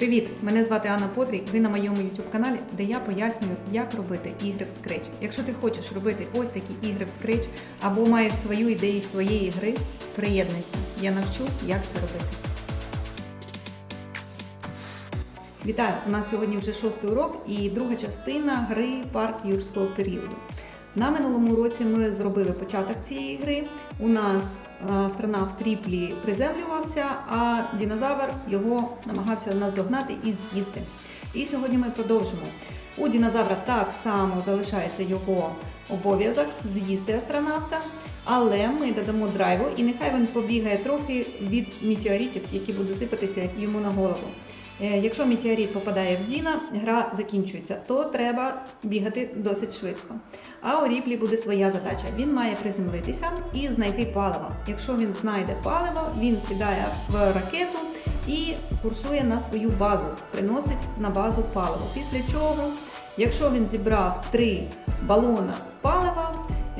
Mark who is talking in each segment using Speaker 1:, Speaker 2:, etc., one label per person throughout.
Speaker 1: Привіт! Мене звати Анна Потрій. Ви на моєму YouTube каналі, де я пояснюю, як робити ігри в Scratch. Якщо ти хочеш робити ось такі ігри в Scratch або маєш свою ідею своєї гри, приєднуйся. Я навчу, як це робити. Вітаю! У нас сьогодні вже шостий урок і друга частина гри Парк юрського періоду. На минулому році ми зробили початок цієї гри. У нас астронавт Тріплі приземлювався, а динозавр його намагався наздогнати і з'їсти. І сьогодні ми продовжимо. У динозавра так само залишається його обов'язок з'їсти астронавта, але ми додамо драйву і нехай він побігає трохи від метеоритів, які будуть сипатися йому на голову. Е, Якщо метеорит попадає в Діна, гра закінчується, то треба бігати досить швидко. А у Ріплі буде своя задача. Він має приземлитися і знайти паливо. Якщо він знайде паливо, він сідає в ракету і курсує на свою базу, приносить на базу паливо. Після чого, якщо він зібрав три балона палива,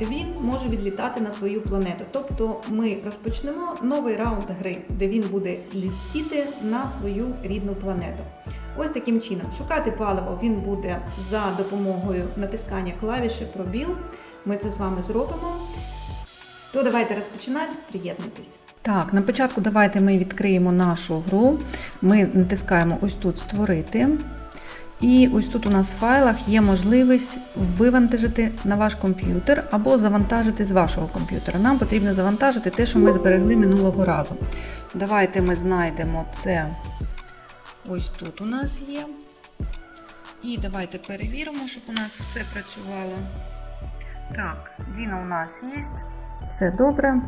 Speaker 1: він може відлітати на свою планету. Тобто ми розпочнемо новий раунд гри, де він буде летіти на свою рідну планету. Ось таким чином. Шукати паливо він буде за допомогою натискання клавіші пробіл. Ми це з вами зробимо. То давайте розпочинати, приєднуйтесь. Так, на початку давайте ми відкриємо нашу гру. Ми натискаємо ось тут Створити. І ось тут у нас в файлах є можливість вивантажити на ваш комп'ютер або завантажити з вашого комп'ютера. Нам потрібно завантажити те, що ми зберегли минулого разу. Давайте ми знайдемо це ось тут у нас є. І давайте перевіримо, щоб у нас все працювало. Так, Діна у нас є. Все добре.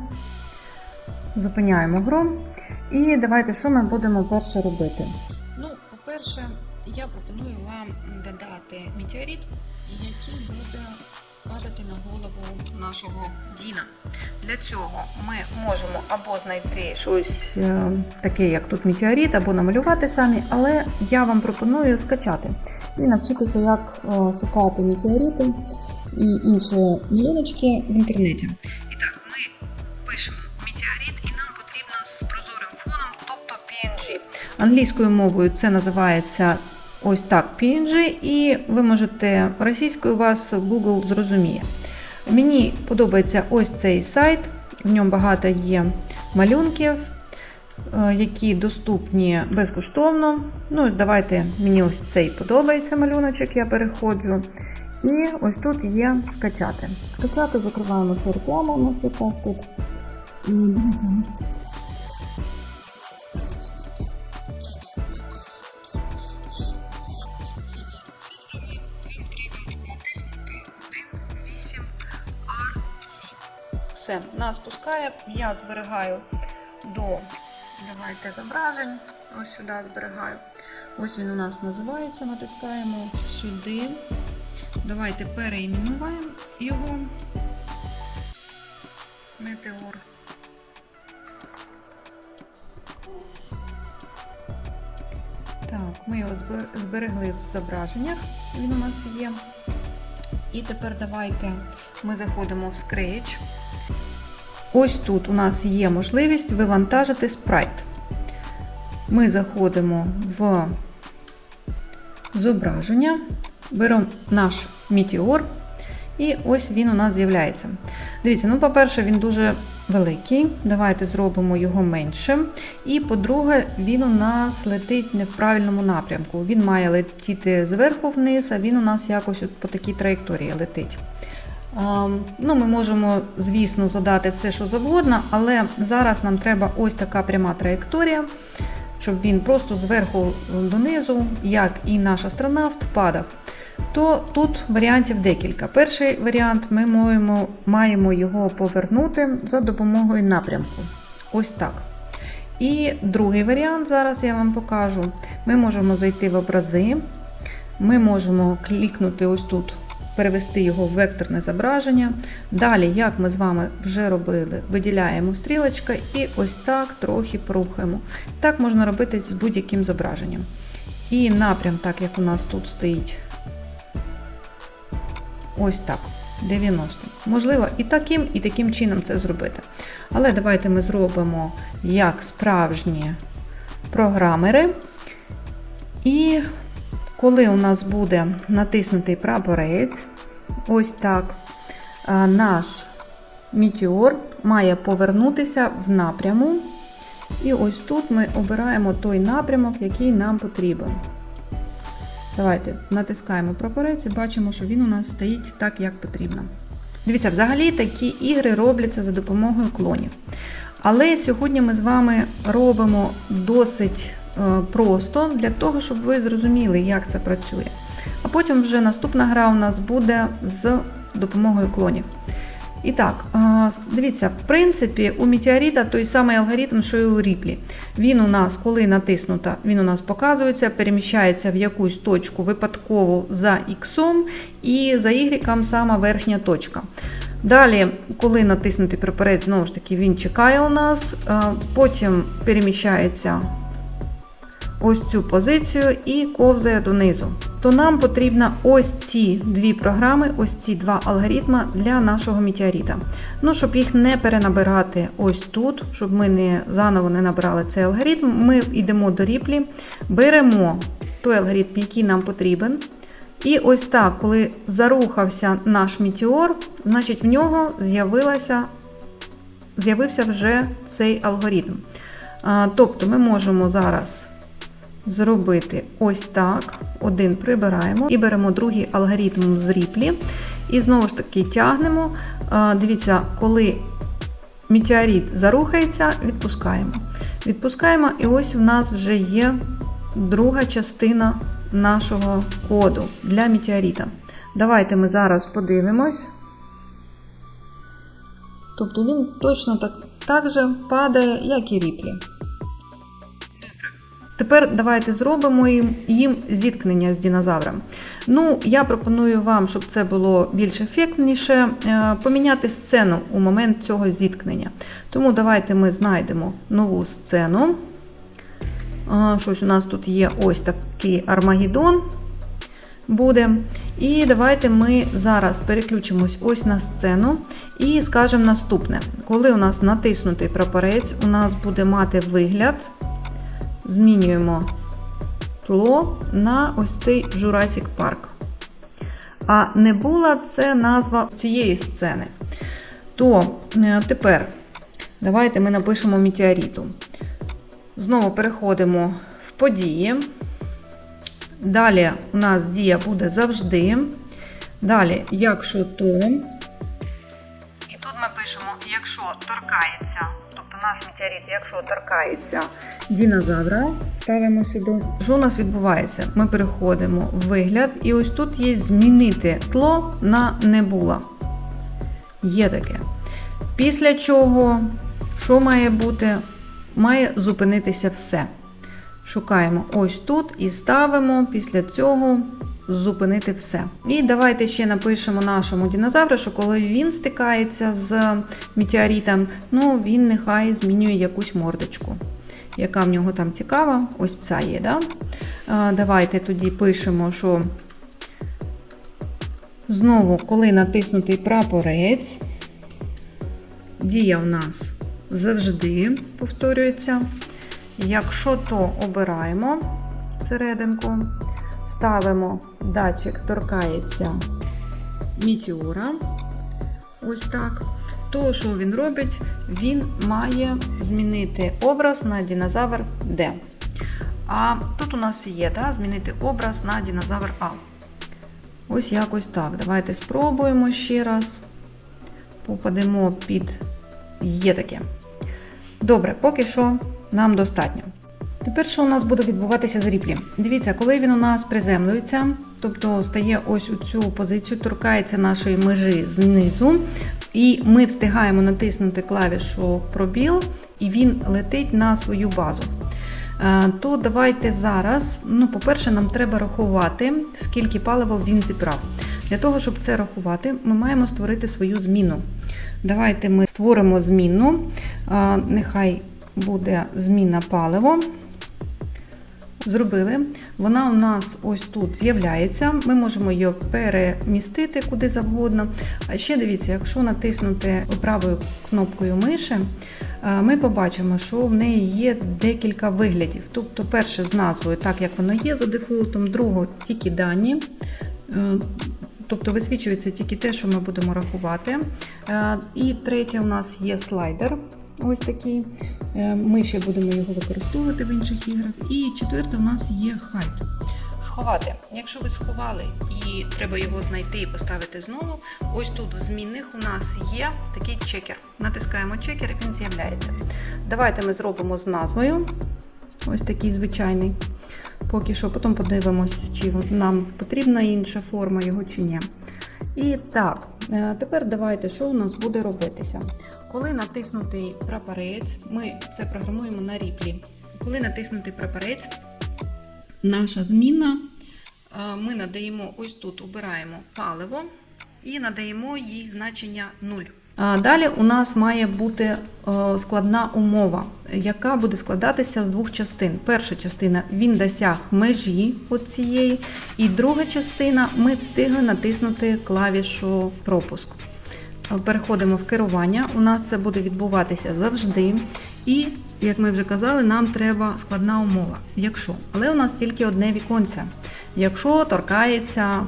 Speaker 1: Зупиняємо гру. І давайте, що ми будемо перше робити? Ну, по-перше, я пропоную вам додати метеорит, який буде падати на голову нашого Діна. Для цього ми можемо або знайти щось е, таке, як тут метеорит, або намалювати самі, але я вам пропоную скачати і навчитися, як е, шукати метеорити і інші малюночки в інтернеті. І так, ми пишемо метеорит, і нам потрібно з прозорим фоном, тобто PNG. Англійською мовою це називається ось так PNG, і ви можете російською вас Google зрозуміє. Мені подобається ось цей сайт, в ньому багато є малюнків, е, які доступні безкоштовно. Ну, ось давайте мені ось цей подобається малюночок, я переходжу. І ось тут є скачати. Скачати, закриваємо цю рекламу, у нас якась тут. І дивіться, у нас Все, нас пускає, я зберігаю до давайте зображень. Ось сюди зберігаю. Ось він у нас називається. Натискаємо сюди. Давайте переіменуємо його. Метеор. Так, ми його зберегли в зображеннях. Він у нас є. І тепер давайте ми заходимо в Scratch. Ось тут у нас є можливість вивантажити спрайт. Ми заходимо в зображення, беремо наш метеор, і ось він у нас з'являється. Дивіться, ну, по-перше, він дуже великий. Давайте зробимо його меншим. І, по-друге, він у нас летить не в правильному напрямку. Він має летіти зверху вниз, а він у нас якось от по такій траєкторії летить. А, Ну, Ми можемо, звісно, задати все, що завгодно, але зараз нам треба ось така пряма траєкторія, щоб він просто зверху донизу, як і наш астронавт, падав. То тут варіантів декілька. Перший варіант ми маємо, маємо його повернути за допомогою напрямку. Ось так. І другий варіант, зараз я вам покажу. Ми можемо зайти в образи, ми можемо клікнути ось тут перевести його в векторне зображення. Далі, як ми з вами вже робили, виділяємо стрілочка і ось так трохи порухаємо. Так можна робити з будь-яким зображенням. І напрям, так як у нас тут стоїть, ось так. 90. Можливо, і таким, і таким чином це зробити. Але давайте ми зробимо як справжні програмери. І коли у нас буде натиснутий прапорець, ось так, наш мітеор має повернутися в напряму. І ось тут ми обираємо той напрямок, який нам потрібен. Давайте натискаємо прапорець і бачимо, що він у нас стоїть так, як потрібно. Дивіться, взагалі такі ігри робляться за допомогою клонів. Але сьогодні ми з вами робимо досить просто для того, щоб ви зрозуміли, як це працює. А потім вже наступна гра у нас буде з допомогою клонів. І так, е, дивіться, в принципі, у метеорита той самий алгоритм, що і у ріплі. Він у нас, коли натиснуто, він у нас показується, переміщається в якусь точку випадково за X, і за Y сама верхня точка. Далі, коли натиснутий прапорець, знову ж таки, він чекає у нас, е, потім переміщається ось цю позицію і ковзає донизу. То нам потрібно ось ці дві програми, ось ці два алгоритми для нашого метеорита. Ну, щоб їх не перенабирати ось тут, щоб ми не заново не набирали цей алгоритм, ми йдемо до ріплі, беремо той алгоритм, який нам потрібен. І ось так, коли зарухався наш метеор, значить в нього з'явився вже цей алгоритм. Тобто ми можемо зараз зробити ось так. Один прибираємо і беремо другий алгоритм з ріплі. І знову ж таки тягнемо. Дивіться, коли метеорит зарухається, відпускаємо. Відпускаємо, і ось в нас вже є друга частина нашого коду для метеорита. Давайте ми зараз подивимось. Тобто він точно так, так же падає, як і ріплі. Тепер давайте зробимо їм, їм зіткнення з динозавром. Ну, я пропоную вам, щоб це було більш ефектніше, е, поміняти сцену у момент цього зіткнення. Тому давайте ми знайдемо нову сцену. Щось у нас тут є ось такий Армагеддон буде. І давайте ми зараз переключимось ось на сцену і скажемо наступне. Коли у нас натиснутий прапорець, у нас буде мати вигляд. Змінюємо тло на ось цей Jurassic Park. А не була це назва цієї сцени. То е, тепер давайте ми напишемо метеориту. Знову переходимо в події. Далі у нас дія буде завжди. Далі, якщо то. Наш метеорит, якщо торкається динозавра, ставимо сюди. Що у нас відбувається? Ми переходимо в вигляд, і ось тут є змінити тло на небула. Є таке. Після чого, що має бути? Має зупинитися все. Шукаємо ось тут і ставимо після цього зупинити все. І давайте ще напишемо нашому динозавру, що коли він стикається з метеоритом, ну він нехай змінює якусь мордочку. Яка в нього там цікава, ось ця є. Да? Давайте тоді пишемо, що знову, коли натиснутий прапорець, дія в нас завжди повторюється. Якщо то обираємо серединку, ставимо датчик торкається мітеора, ось так, то що він робить? Він має змінити образ на динозавр D. А тут у нас є да, змінити образ на динозавр А. Ось якось так. Давайте спробуємо ще раз. Попадемо під є таке. Добре, поки що нам достатньо. Тепер, що у нас буде відбуватися з ріплі? Дивіться, коли він у нас приземлюється, тобто стає ось у цю позицію, торкається нашої межі знизу, і ми встигаємо натиснути клавішу пробіл, і він летить на свою базу. Е, То давайте зараз, ну, по-перше, нам треба рахувати, скільки палива він зібрав. Для того, щоб це рахувати, ми маємо створити свою зміну. Давайте ми створимо зміну, е, нехай буде зміна паливо. Зробили. Вона у нас ось тут з'являється. Ми можемо її перемістити куди завгодно. А ще дивіться, якщо натиснути правою кнопкою миші, е, ми побачимо, що в неї є декілька виглядів. Тобто, перше з назвою, так як воно є за дефолтом, друге тільки дані. Е, Тобто висвічується тільки те, що ми будемо рахувати. Е, І третє у нас є слайдер. Ось такий. Е, Ми ще будемо його використовувати в інших іграх. І четверте у нас є хайт. Сховати. Якщо ви сховали і треба його знайти і поставити знову, ось тут в змінних у нас є такий чекер. Натискаємо чекер і він з'являється. Давайте ми зробимо з назвою. Ось такий звичайний. Поки що, потім подивимось, чи нам потрібна інша форма його чи ні. І так, е, тепер давайте, що у нас буде робитися. Коли натиснутий прапорець, ми це програмуємо на ріплі. Коли натиснутий прапорець, наша зміна, е, ми надаємо ось тут, обираємо паливо і надаємо їй значення 0. Далі у нас має бути е, складна умова, яка буде складатися з двох частин. Перша частина він досяг межі цієї, і друга частина ми встигли натиснути клавішу пропуск. Е, Переходимо в керування. У нас це буде відбуватися завжди. І, як ми вже казали, нам треба складна умова. Якщо, але у нас тільки одне віконце. Якщо торкається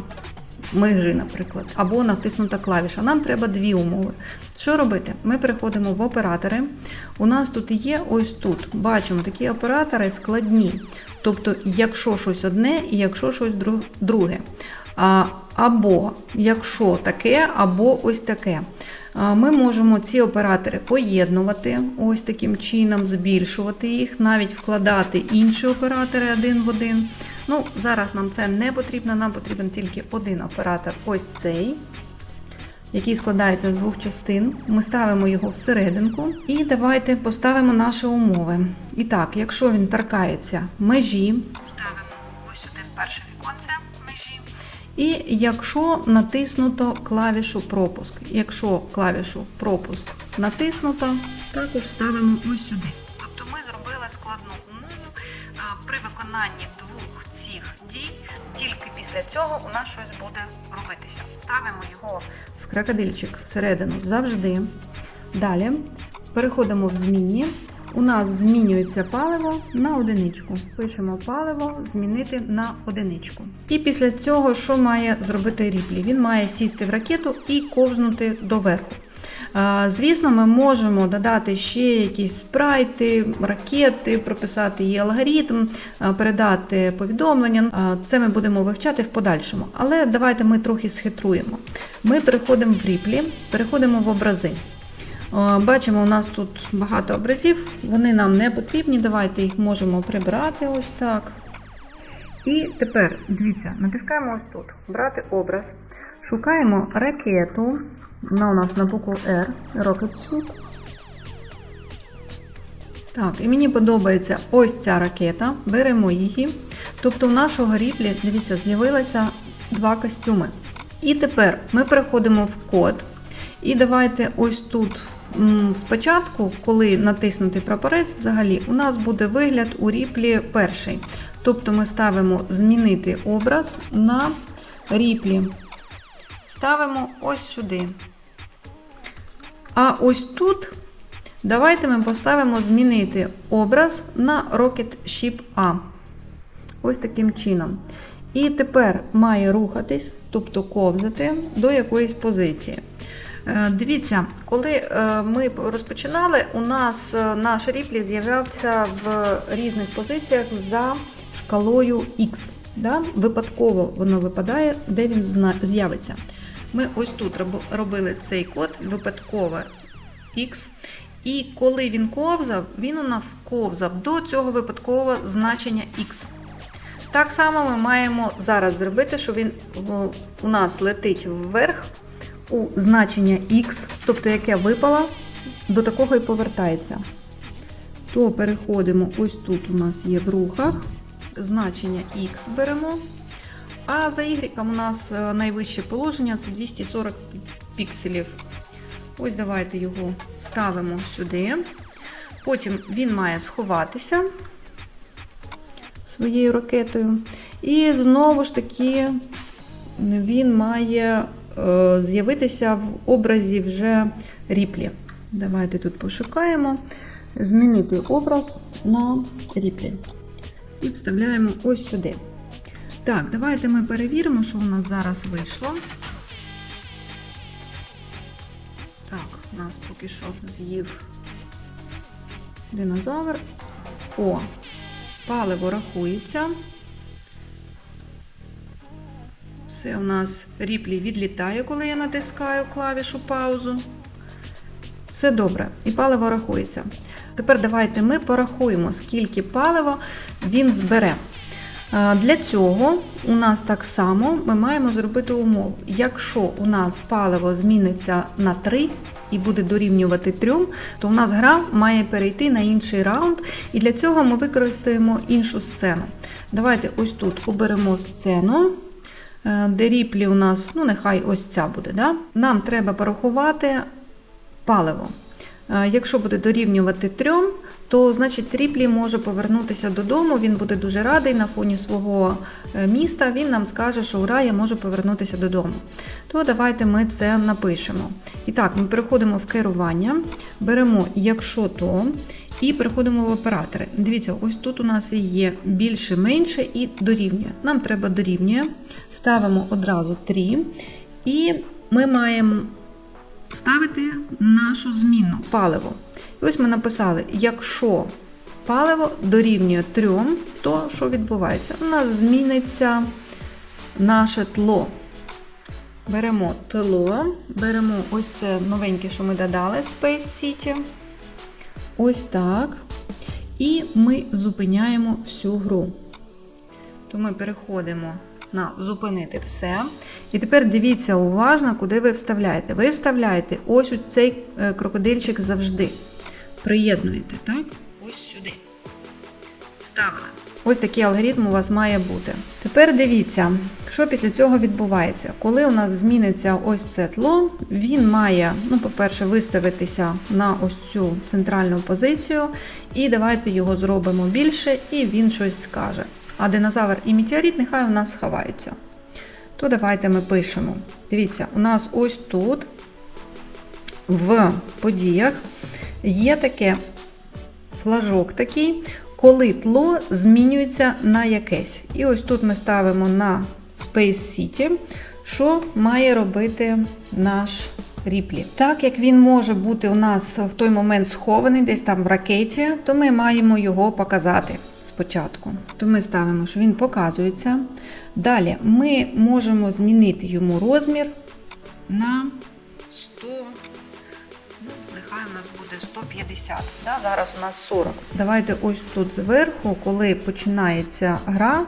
Speaker 1: межі, наприклад, або натиснута клавіша. Нам треба дві умови. Що робити? Ми переходимо в оператори. У нас тут є ось тут. Бачимо, такі оператори складні. Тобто, якщо щось одне і якщо щось друге. Або якщо таке, або ось таке. Ми можемо ці оператори поєднувати ось таким чином, збільшувати їх, навіть вкладати інші оператори один в один. Ну, зараз нам це не потрібно, нам потрібен тільки один оператор, ось цей, який складається з двох частин. Ми ставимо його всерединку і давайте поставимо наші умови. І так, якщо він торкається межі, ставимо ось сюди перше віконце межі. І якщо натиснуто клавішу пропуск. Якщо клавішу пропуск натиснуто, також ставимо ось сюди. Тобто ми зробили складну умову при виконанні двох дій. Тільки після цього у нас щось буде робитися. Ставимо його в крокодильчик всередину завжди. Далі переходимо в змінні. У нас змінюється паливо на одиничку. Пишемо паливо змінити на одиничку. І після цього, що має зробити ріплі? Він має сісти в ракету і ковзнути доверху. Звісно, ми можемо додати ще якісь спрайти, ракети, прописати її алгоритм, передати повідомлення. Це ми будемо вивчати в подальшому. Але давайте ми трохи схитруємо. Ми переходимо в ріплі, переходимо в образи. Бачимо, у нас тут багато образів, вони нам не потрібні. Давайте їх можемо прибрати ось так. І тепер, дивіться, натискаємо ось тут. Брати образ. Шукаємо ракету. Вона у нас на букву R, Rocket Ship. Так, і мені подобається ось ця ракета. Беремо її. Тобто у нашого ріплі, дивіться, з'явилося два костюми. І тепер ми переходимо в код. І давайте ось тут спочатку, коли натиснути прапорець, взагалі, у нас буде вигляд у ріплі перший. Тобто ми ставимо змінити образ на ріплі. Ставимо ось сюди. А ось тут давайте ми поставимо змінити образ на Rocket Ship A. Ось таким чином. І тепер має рухатись, тобто ковзати до якоїсь позиції. Е, Дивіться, коли е, ми розпочинали, у нас е, наш ріплі з'являвся в різних позиціях за шкалою X. Да? Випадково воно випадає, де він з'явиться. Ми ось тут робили цей код випадково X. І коли він ковзав, він у нас ковзав до цього випадкового значення X. Так само ми маємо зараз зробити, що він у нас летить вверх у значення X, тобто яке випало, до такого і повертається. То переходимо, ось тут у нас є в рухах, значення X беремо. А за Y у нас е, найвище положення це 240 пікселів. Ось давайте його ставимо сюди. Потім він має сховатися своєю ракетою. І знову ж таки він має е, з'явитися в образі вже ріплі. Давайте тут пошукаємо. Змінити образ на ріплі. І вставляємо ось сюди. Так, давайте ми перевіримо, що у нас зараз вийшло. Так, у нас поки що з'їв динозавр. О, паливо рахується. Все у нас ріплі відлітає, коли я натискаю клавішу паузу. Все добре, і паливо рахується. Тепер давайте ми порахуємо, скільки палива він збере. Для цього у нас так само ми маємо зробити умову. Якщо у нас паливо зміниться на 3 і буде дорівнювати 3, то у нас гра має перейти на інший раунд, і для цього ми використаємо іншу сцену. Давайте ось тут оберемо сцену. е, Де ріплі у нас, ну нехай ось ця буде. Да? Нам треба порахувати паливо. Е, Якщо буде дорівнювати 3, то значить Ріплі може повернутися додому. Він буде дуже радий на фоні свого е, міста. Він нам скаже, що ура, я можу повернутися додому. То давайте ми це напишемо. І так, ми переходимо в керування, беремо якщо то. І переходимо в оператори. Дивіться, ось тут у нас є більше, менше і дорівнює. Нам треба дорівнює. Ставимо одразу 3. І ми маємо ставити нашу зміну паливо. І ось ми написали: якщо паливо дорівнює 3, то що відбувається? У нас зміниться наше тло. Беремо тло, беремо ось це новеньке, що ми додали Space City. Ось так. І ми зупиняємо всю гру. То ми переходимо на зупинити все. І тепер дивіться уважно, куди ви вставляєте. Ви вставляєте ось у цей е, крокодильчик завжди. Приєднуєте, так? Ось сюди. Вставили. Ось такий алгоритм у вас має бути. Тепер дивіться, що після цього відбувається. Коли у нас зміниться ось це тло, він має, ну, по-перше, виставитися на ось цю центральну позицію. І давайте його зробимо більше, і він щось скаже. А динозавр і метеорит нехай у нас сховаються. То давайте ми пишемо. Дивіться, у нас ось тут в подіях є таке флажок такий, коли тло змінюється на якесь. І ось тут ми ставимо на Space City, що має робити наш ріплі. Так як він може бути у нас в той момент схований, десь там в ракеті, то ми маємо його показати спочатку. То ми ставимо, що він показується. Далі ми можемо змінити йому розмір на 100. Ну, нехай у нас буде 150. Да? Зараз у нас 40. Давайте ось тут зверху, коли починається гра,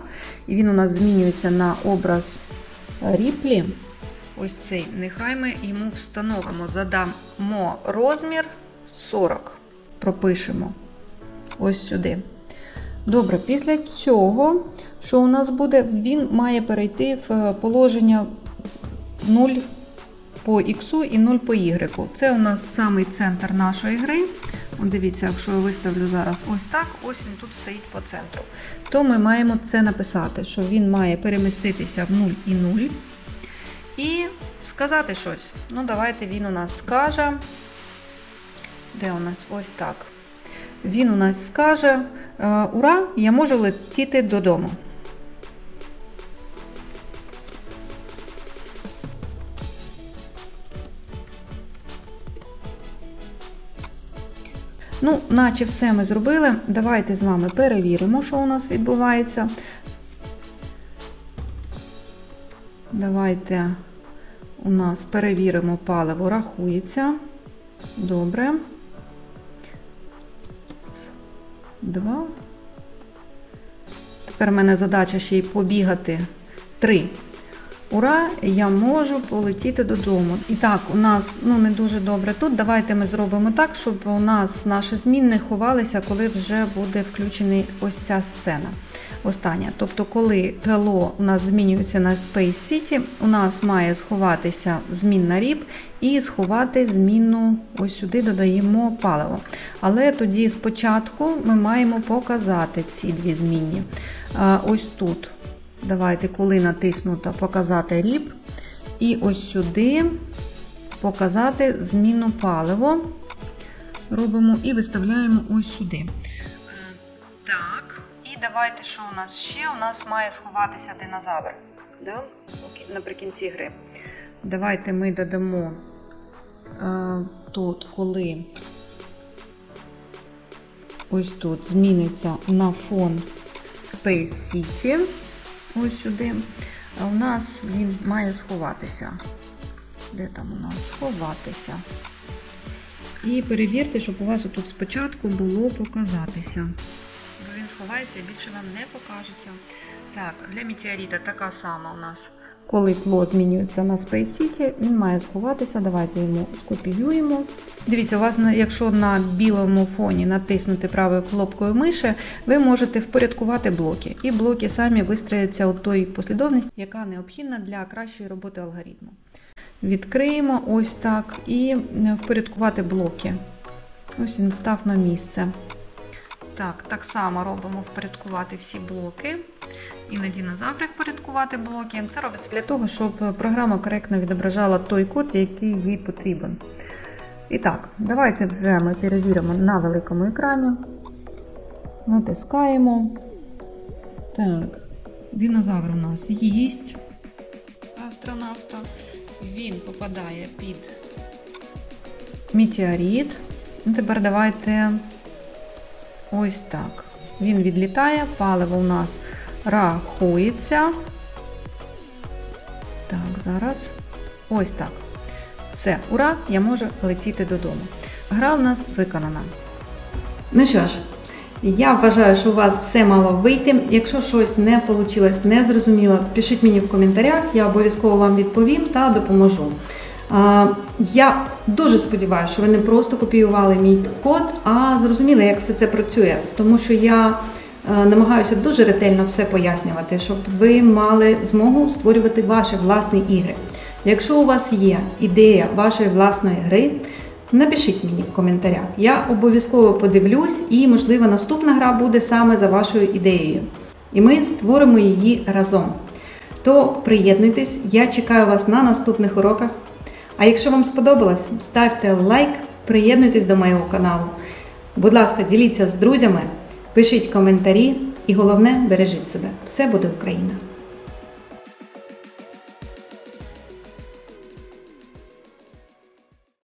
Speaker 1: і він у нас змінюється на образ ріплі. Ось цей, нехай ми йому встановимо, задамо розмір 40. Пропишемо ось сюди. Добре, після цього, що у нас буде, він має перейти в положення 0 по X і 0 по Y. Це у нас самий центр нашої гри. От дивіться, якщо я виставлю зараз ось так, ось він тут стоїть по центру. То ми маємо це написати, що він має переміститися в 0 і 0. І сказати щось. Ну, давайте він у нас скаже. Де у нас ось так. Він у нас скаже: Ура! Я можу летіти додому. Ну, наче все ми зробили. Давайте з вами перевіримо, що у нас відбувається. Давайте у нас перевіримо паливо, рахується. Добре. Два. Тепер в мене задача ще й побігати. Три. Ура! Я можу полетіти додому. І так, у нас ну, не дуже добре тут. Давайте ми зробимо так, щоб у нас наші зміни ховалися, коли вже буде включена ось ця сцена. Остання. Тобто, коли ТЛО у нас змінюється на Space City, у нас має сховатися змінна ріп і сховати змінну, ось сюди додаємо паливо. Але тоді спочатку ми маємо показати ці дві змінні. Ось тут. Давайте, коли натиснуто, показати ріп. І ось сюди показати зміну паливо. робимо і виставляємо ось сюди. Е, Так, і давайте, що у нас ще? У нас має сховатися динозавр. Да? Наприкінці гри. Давайте ми додамо е, тут, коли ось тут зміниться на фон Space City. Ось сюди. А у нас він має сховатися. Де там у нас сховатися? І перевірте, щоб у вас тут спочатку було показатися. І більше вам не покажеться. Так, для метеорита така сама у нас. Коли тло змінюється на Space City, він має сховатися. Давайте йому скопіюємо. Дивіться, у вас, якщо на білому фоні натиснути правою кнопкою миші, ви можете впорядкувати блоки. І блоки самі вистрояться у той послідовності, яка необхідна для кращої роботи алгоритму. Відкриємо ось так і впорядкувати блоки. Ось він став на місце. Так, так само робимо впорядкувати всі блоки. І на динозаврах впорядкувати блоки. Це робиться для того, щоб програма коректно відображала той код, який їй потрібен. І так, давайте вже ми перевіримо на великому екрані. Натискаємо. Так, динозавр у нас їсть астронавта. Він попадає під метеорит. І тепер давайте ось так. Він відлітає, паливо у нас рахується. Так, зараз. Ось так. Все, ура! Я можу летіти додому. Гра у нас виконана. Ну що ж, я вважаю, що у вас все мало вийти. Якщо щось не вийшло, не зрозуміло, пишіть мені в коментарях, я обов'язково вам відповім та допоможу. Я дуже сподіваюся, що ви не просто копіювали мій код, а зрозуміли, як все це працює. Тому що я е, намагаюся дуже ретельно все пояснювати, щоб ви мали змогу створювати ваші власні ігри. Якщо у вас є ідея вашої власної гри, напишіть мені в коментарях. Я обов'язково подивлюсь, і, можливо, наступна гра буде саме за вашою ідеєю. І ми створимо її разом. То приєднуйтесь, я чекаю вас на наступних уроках. А якщо вам сподобалось, ставте лайк, приєднуйтесь до моєго каналу. Будь ласка, діліться з друзями, пишіть коментарі і головне бережіть себе. Все буде Україна!